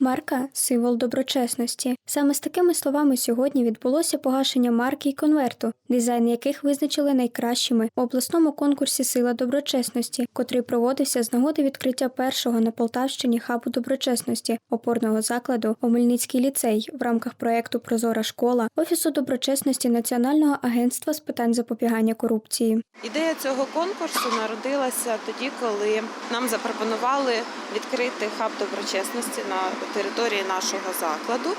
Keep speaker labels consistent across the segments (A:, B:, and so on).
A: Марка символ доброчесності. Саме з такими словами сьогодні відбулося погашення марки і конверту, дизайн яких визначили найкращими у обласному конкурсі Сила доброчесності, котрий проводився з нагоди відкриття першого на Полтавщині хабу доброчесності опорного закладу Омельницький ліцей в рамках проекту Прозора школа Офісу доброчесності Національного агентства з питань запобігання корупції.
B: Ідея цього конкурсу народилася тоді, коли нам запропонували відкрити хаб доброчесності на території нашого закладу.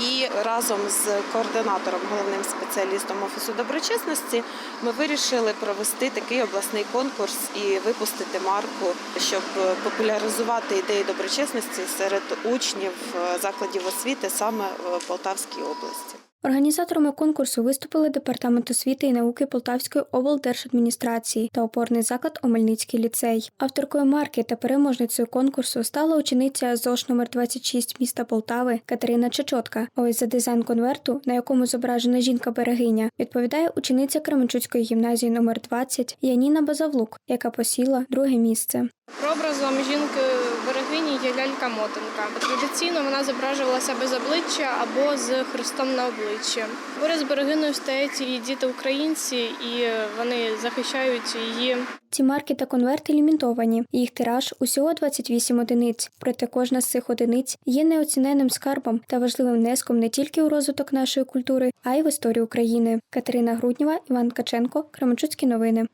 B: І разом з координатором, головним спеціалістом офісу доброчесності, ми вирішили провести такий обласний конкурс і випустити марку, щоб популяризувати ідеї доброчесності серед учнів е, закладів освіти саме в Полтавській області.
A: Організаторами конкурсу виступили Департамент освіти і науки Полтавської облдержадміністрації та опорний заклад Омельницький ліцей. Авторкою марки та переможницею конкурсу стала учениця ЗОШ номер 26 міста Полтави Катерина Чечотка. Ось за дизайн конверту, на якому зображена жінка-берегиня, відповідає учениця Кременчуцької гімназії номер 20 Яніна Базавлук, яка посіла друге місце.
C: Прообразом жінки берегині є лялька мотанка. Традиційно вона зображувалася без обличчя або з хрестом на обличчі. Поряд з берегиною стоять і діти українці, і вони захищають її.
A: Ці марки та конверти лімітовані. Їх тираж усього 28 одиниць. Проте кожна з цих одиниць є неоціненним скарбом та важливим внеском не тільки у розвиток нашої культури, а й в історію України. Катерина Груднєва, Іван Ткаченко, Кременчуцькі новини.